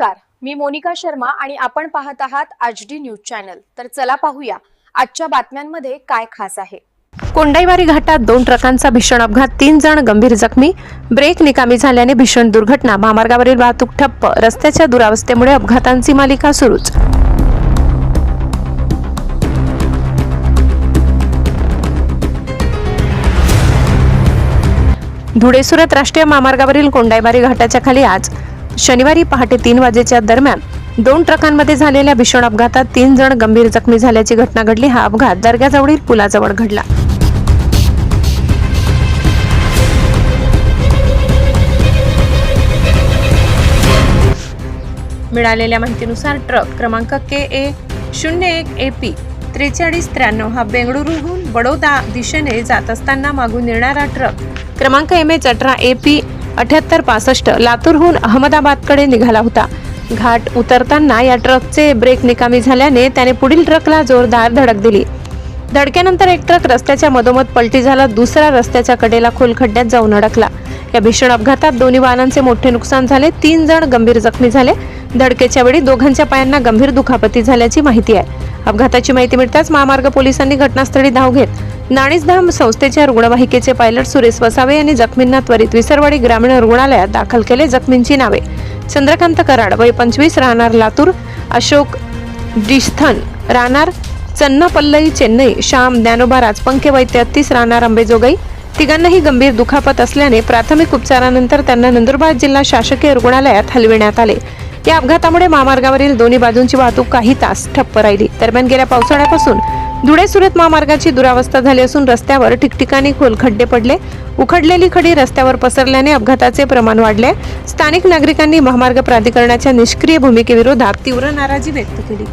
नमस्कार. मी मोनिका शर्मा आणि आपण पाहत आहात आज डी न्यूज चॅनल. तर चला पाहूया आजच्या बातम्यांमध्ये काय खास आहे. कोंडाईवारी घाटात दोन ट्रकांचा भीषण अपघात तीन जण गंभीर जखमी. ब्रेक निकामी झाल्याने भीषण दुर्घटना महामार्गावरील वाहतूक ठप्प रस्त्याच्या दुरावस्थेमुळे अपघातांची मालिका सुरूच. धुळे सुरत राष्ट्रीय महामार्गावरील कोंडाईबारी घाटाच्या खाली आज शनिवारी पहाटे तीन वाजेच्या दरम्यान दोन ट्रकांमध्ये झालेल्या भीषण अपघातात तीन जण गंभीर जखमी झाल्याची घटना घडली. हा अपघात दर्ग्याजवळील पुलाजवळ घडला. मिळालेल्या माहितीनुसार ट्रक क्रमांक के ए शून्य एक ए पी त्रेचाळीस त्र्याण्णव हा बेंगळुरूहून बडोदा दिशेने जात असताना मागून येणारा ट्रक क्रमांक एम एच अठरा ए पी अठ्याहत्तर पासष्ट लातूरहून अहमदाबादकडे निघाला होता. घाट उतरताना या ट्रकचे ब्रेक निकामी झाल्याने त्याने पुढील ट्रकला जोरदार धडक दिली. धडकेनंतर एक ट्रक रस्त्याच्या मधोमध पलटी झाला दुसरा रस्त्याच्या कडेला खोल खड्ड्यात जाऊन अडकला. या भीषण अपघातात दोन्ही वाहनांचे मोठे नुकसान झाले तीन जण गंभीर जखमी झाले. धडकेच्या वेळी दोघांच्या पायांना गंभीर दुखापती झाल्याची माहिती आहे. अपघाताची माहिती मिळताच महामार्ग पोलिसांनी घटनास्थळी धाव घेत नाणीसधाम संस्थेच्या रुग्णवाहिकेचे पायलट सुरेश वसावे यांनी जखमींना त्वरित विसरवाडी ग्रामीण रुग्णालयात दाखल केले जखमींची नावे. चंद्रकांत कराड वय पंचवीस राहणार लातूर. अशोक डिस्थन राहणार चन्नापल्लई चेन्नई. श्याम ज्ञानोबा राजपंखे वय तेहतीस राहणार अंबेजोगाई तिघांनाही गंभीर दुखापत असल्याने प्राथमिक उपचारानंतर त्यांना नंदुरबार जिल्हा शासकीय रुग्णालयात हलविण्यात आले. या अपघातामुळे महामार्गावरील दोन्ही बाजूंची वाहतूक काही तास ठप्प राहिली. दरम्यान गेल्या पावसाळ्यापासून धुळे सुरत महामार्गाची दुरावस्था झाली असून रस्त्यावर ठिकठिकाणी खोल खड्डे पडले. उखडलेली खडी रस्त्यावर पसरल्याने अपघाताचे प्रमाण वाढले. स्थानिक नागरिकांनी महामार्ग प्राधिकरणाच्या निष्क्रिय भूमिकेविरोधात तीव्र नाराजी व्यक्त केली.